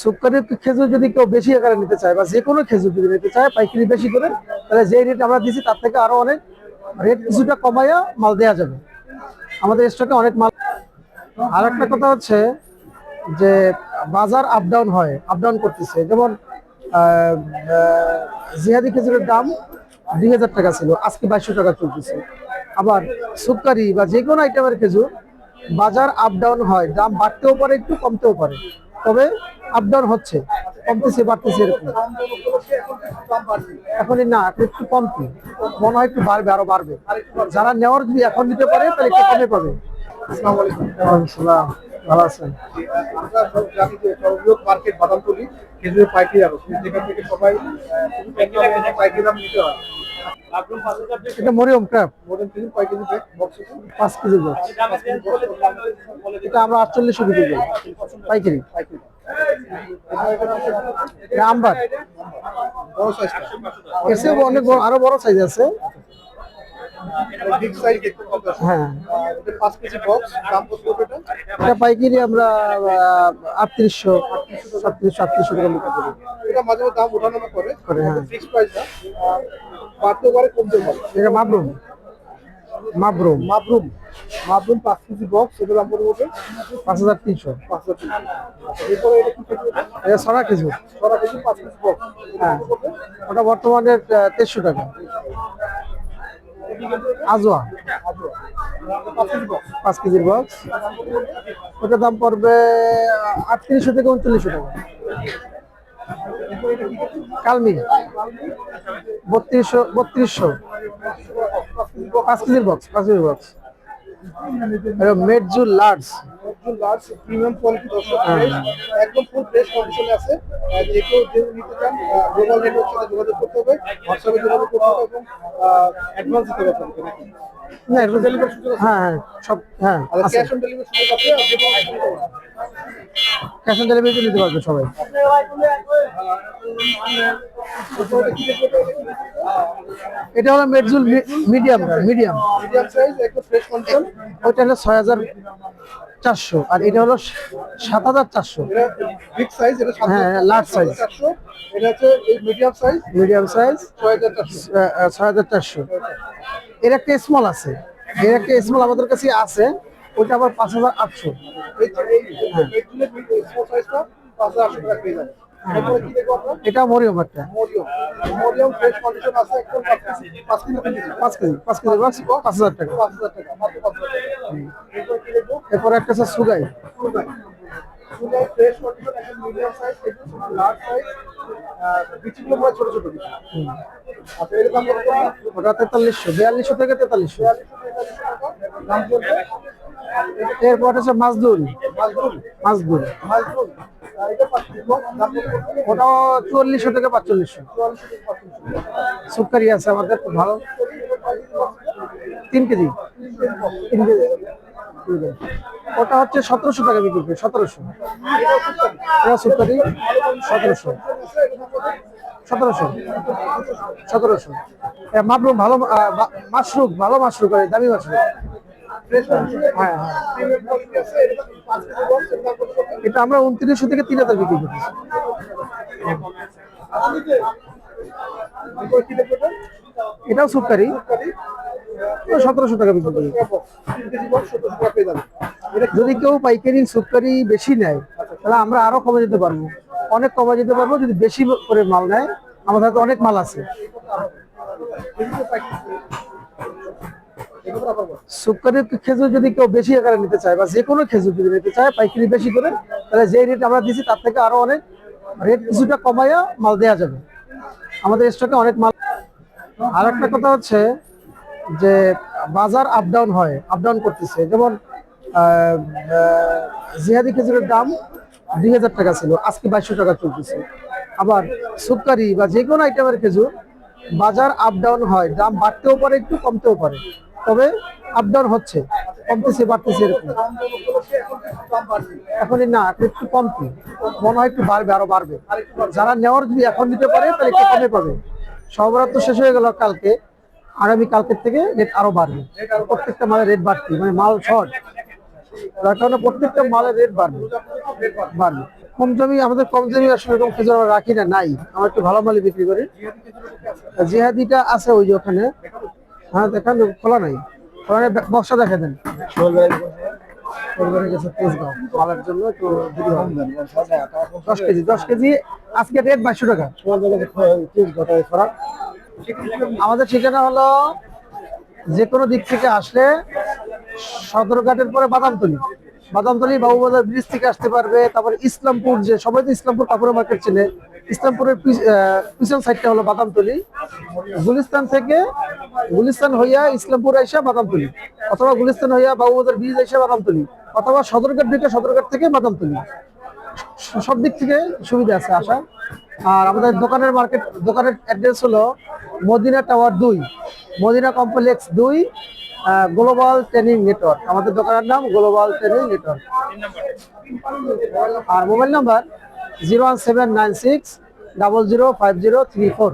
সুকারি খেজুর যদি কেউ বেশি আকারে নিতে চায় বা যে কোনো খেজুর যদি নিতে চায়, পাইকারি বেশি করে, তাহলে যে রেট আমরা দিচ্ছি তার থেকে আরও অনেক রেট কিছুটা কমাইয়া মাল দেওয়া যাবে। আমাদের স্টকে অনেক মাল আর একটা কথা হচ্ছে যে বাজার আপ ডাউন হয় আপ ডাউন করতেছে। যেমন জিহাদি খেজুরের দাম দুই হাজার টাকা ছিল, আজকে বাইশশো টাকা চলতেছে। আবার সুকারি বা যে কোনো আইটেমের খেজুর বাজার আপ ডাউন হয়, দাম বাড়তেও পারে, একটু কমতেও পারে। তবে আপ ডাউন হচ্ছে কমতেছে বাড়তেছে এরকম। এখনই না এখন একটু কমতি। মনে হয় একটু বাড়বে আরও বাড়বে। যারা নেওয়ার যদি এখন নিতে পারে তাহলে একটু কমে পাবে। ওয়ালাইকুম ভালো আছেন? আমরা সব জানি যে সর্ববৃহৎ মার্কেট বাদামতলি খেজুরের পাইকারি আরও যেখান থেকে সবাই আহ, খুবই পাইকারি দাম নিতে হয়। এটা মরিয়ম ক্র্যাপ। পাইকারি পাঁচ কেজি বক্স এটা আমরা করি পাইকারি। বড় সাইজটা অনেক বড় আরও বড় সাইজ আছে। হ্যাঁ। এটা পাইকারি আমরা আটত্রিশশো সাতত্রিশশো আটত্রিশশো টাকা বিক্রি করি। এটা মাঝে মাঝে দাম ওঠানামা করে। করে, হ্যাঁ। ফিক্স প্রাইস না। আহ, পারে কমতেও পারে। এটা মাবরুম মাবরুম। মাবরুম। মাবরুম পাঁচ কেজি বক্স এটা দাম পড়বে পাঁচ হাজার তিনশো। পাঁচ হাজার। আচ্ছা, এরপরে এটা কি? এটা ছড়া কিছু কেজি পাঁচ কেজি বক্স হ্যাঁ। ওটা বর্তমানে তেইশশো টাকা। আজোয়া। পাঁচ কেজির বক্স ওটার দাম পড়বে আটত্রিশশো থেকে উনচল্লিশশো টাকা। কালমি বত্রিশশো বত্রিশশো। পাঁচ কেজির বক্স পাঁচ কেজির বক্স মেডজু লার্জ। একদম লার্জ প্রিমিয়াম কোয়ালিটি দর্শক হ্যাঁ। একদম ফুল ফ্রেশ কন্ডিশনে আছে। আহ, যে কেউ যে নিতে চান গ্লোবাল সাথে যোগাযোগ করতে হবে। হোয়াটসঅ্যাপে যোগাযোগ করতে হবে এবং অ্যাডভান্স দিতে হবে আপনাকে নাকি? ডেলিভারি হ্যাঁ হ্যাঁ সব হ্যাঁ ক্যাশ অন ডেলিভারি সুযোগ আছে। ক্যাশ অন ডেলিভারি নিতে পারবে সবাই? এটা হলো Medjool medium medium medium size fresh condition ওইটা হলো ছয় হাজার চারশো আর এটা হলো সাত হাজার চারশো। হ্যাঁ, মিডিয়াম সাইজ মিডিয়াম সাইজ ছয় হাজার চারশো। হাজার এর একটা স্মল আছে। এর একটা স্মল আমাদের কাছে আছে ওইটা আবার পাঁচ হাজার আটশো। হাজার টাকা এটা মরিয়ম একটা। পাঁচ কেজি পাঁচ কেজি। পাঁচ কেজি পাঁচ কেজি বাক্স পাঁচ হাজার টাকা। এরপর একটা আছে সুগাই। আচ্ছা? ওটা তেতাল্লিশশো বিয়াল্লিশশো থেকে তেতাল্লিশশো। এরপর আছে মাজদুল। মাজদুল? ওটাও চুয়াল্লিশশো থেকে পাঁচচল্লিশশো। সুকারি আছে আমাদের খুব ভালো। তিন কেজি। তিন কেজি। কেজি। ওটা হচ্ছে সতেরোশো টাকা বিক্রি করে, সতেরোশো। সুকারি সতেরোশো। সতেরোশো সতেরোশো। মাশরুম ভালো মাশরুম ভালো মাশরুম করে, দামি মাশরুম। হ্যাঁ হ্যাঁ। এটা আমরা উনত্রিশশো থেকে তিন হাজার বিক্রি করছি? এটাও সুকারি সতেরোশো টাকা বিক্রি যদি কেউ পাইকারি সুকারি বেশি নেয়, তাহলে আমরা আরও কমে যেতে পারব। অনেক কমে যেতে পারব, যদি বেশি করে মাল নেয়, আমাদের হাতে অনেক মাল আছে। খেজুর যদি কেউ বেশি আকারে নিতে চায় বা যে কোনো খেজুর যদি নিতে চায়, পাইকারি বেশি করে, তাহলে যে রেট আমরা দিচ্ছি তার থেকে আরও অনেক রেট কিছুটা কমাইয়া মাল দেওয়া যাবে। আমাদের স্টকে অনেক মাল আর একটা কথা হচ্ছে যে বাজার আপ ডাউন হয় আপ ডাউন করতেছে। যেমন জিহাদি খেজুরের দাম দুই হাজার টাকা ছিল, আজকে বাইশশো টাকা চলতেছে। আবার সুপকারি বা যে কোনো আইটেমের খেজুর বাজার আপ ডাউন হয়, দাম বাড়তেও পারে, একটু কমতেও পারে। তবে আপ ডাউন হচ্ছে, কমতেছে, বাড়তেছে এরকম। এখনই না, এখন একটু কমতি। মনে হয় একটু বাড়বে, আরও বাড়বে। যারা নেওয়ার যদি এখন নিতে পারে, তাহলে একটু কমে পাবে। সবরাত তো শেষ হয়ে গেল কালকে। আগামী কালকের থেকে রেট আরও বাড়বে। প্রত্যেকটা মালের রেট বাড়তি মানে মাল শর্ট যার কারণে প্রত্যেকটা মালের রেট বাড়বে বাড়বে। কম দামি, আমাদের কম দামি আসলে আমরা রাখি না, নাই। আমরা একটু ভালো মালই বিক্রি করি। জিহাদিটা আছে ওই যে ওখানে। হ্যাঁ দেখান, খোলা নাই। খোলা নাই বক্সা দেখে দেন। জন্য দশ কেজি দশ কেজি, আজকে রেট বাইশশো টাকা। আমাদের ঠিকানা হলো যে কোনো দিক থেকে আসলে সদরঘাটের পরে বাদামতলি। বাদামতলি বাবুবাজার ব্রিজ থেকে আসতে পারবে। তারপরে ইসলামপুর যে, সবাই তো ইসলামপুর কাপড়ের মার্কেট চেনে। ইসলামপুরের পিছন সাইডটা হলো বাদামতলি। গুলিস্তান থেকে গুলিস্তান হইয়া ইসলামপুর আইসা বাদামতলি। অথবা গুলিস্তান হইয়া বাবুবাজার ব্রিজ আইসা বাদামতলি। অথবা সদরঘাট ঢুকে সদরঘাট থেকে বাদামতলি। সব দিক থেকে সুবিধা আছে আসা আর আমাদের দোকানের মার্কেট দোকানের অ্যাড্রেস হলো মদিনা টাওয়ার দুই, মদিনা কমপ্লেক্স দুই গ্লোবাল ট্রেনিং নেটওয়ার্ক। আমাদের দোকানের নাম গ্লোবাল ট্রেনিং নেটওয়ার্ক। আর mobile number zero one seven nine six double zero five zero three four.